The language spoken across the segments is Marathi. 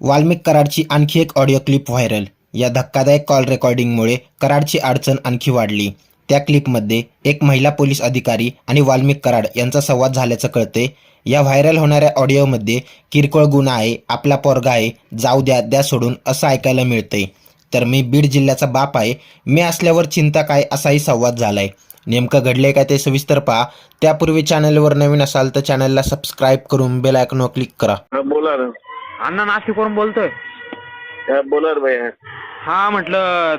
वाल्मिक कराडची आणखी एक ऑडिओ क्लिप व्हायरल. या धक्कादायक कॉल रेकॉर्डिंगमुळे कराडची अडचण आणखी वाढली. त्या क्लिपमध्ये एक महिला पोलीस अधिकारी आणि वाल्मिक कराड यांचा संवाद झाल्याचं कळते या व्हायरल होणाऱ्या ऑडिओमध्ये किरकोळ गुन्हा आहे आपला पोरगा आहे जाऊ द्या द्या सोडून असं ऐकायला मिळतंय. तर मी बीड जिल्ह्याचा बाप आहे मी असल्यावर चिंता काय असाही संवाद झालाय. नेमकं घडलंय काय ते सविस्तर पहा. त्यापूर्वी चॅनलवर नवीन असाल तर चॅनलला सबस्क्राईब करून बेल आयकॉनवर क्लिक करा. बोला ना. अण्णा नाशिकवरून बोलतोय. हा बोला भैया हा. म्हटलं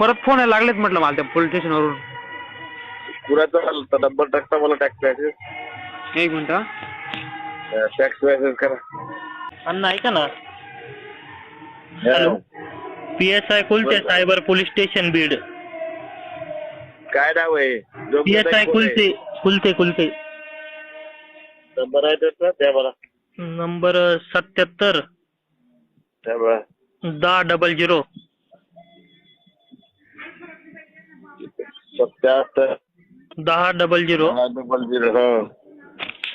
परत फोन यायला लागलेत म्हटलं मला त्या पोलीस स्टेशनवरून कुणाचा आलता नंबर टाकता मला टॅक्स मॅसेज एक मिनिट हा. टॅक्स मॅसेज करा. अण्णा ऐका ना. Hello. P S I Kulte cyber police station Beed काय नाव आहे? P S I Kulte Kulte Kulte. Number आहे त्याचा त्या मला नंबर सत्याहत्तर. दहा डबल झिरो सत्याहत्तर. दहा डबल झिरो डबल झिरो हा.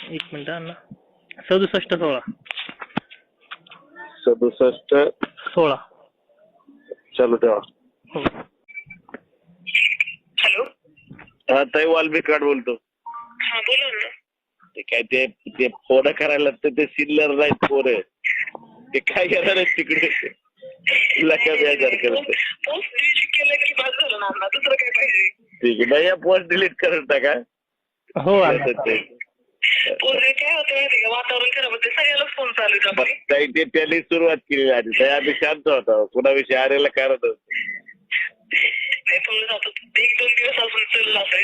एक मिनिट अण्णा सदुसष्ट सोळा. सदुसष्ट. सोळा. चालू ठेवा. हो. हॅलो. हा ताई वाल्मिक कार्ड बोलतो. बोला ना ते काय ते ते फोन करायला तर ते सिल्लर नाहीत फोन ते काय करणार आहेत तिकडे? करत पोस्ट डिलीट केलं की बाद झालं ना अण्णा दुसरं काय पाहिजे ठीक आहे नाही पोस्ट डिलीट करत टाका हो ते काय होतं माहिती का? वातावरण खराब होते. फोन चालू ताई ते त्यांनी सुरुवात केली आधी. ताई आम्ही शांत होतो. कुणाविषयी आरेला कारण नाही पण आता एक दोन दिवस अजून चाललं असं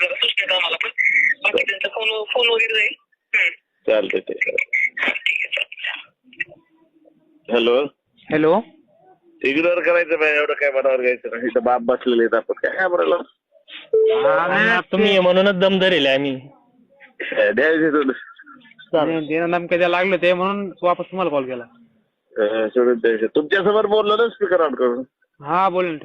जरा सुचण्यात आम्हाला पण. बाकी त्यांचा फोन फोन वगैरे जाईल. हम्म. चालतं ते ठीक आहे चालेल हॅलो. हॅलो. इग्नोर करायचं नाही एवढं काय मनावर घ्यायचं नाही. इथं बाप बसलेले आहेत आपण. काय घाबरायला अण्णा, तुम्ही म्हणूनच दम धरेल आम्ही द्यायचे सोडून त्यांना लागले ते म्हणून वापस तुम्हाला कॉल केला. अं, सोडून द्यायचे तुमच्यासमोर बोललो ना स्पीकर ऑन करून. हा बोल ना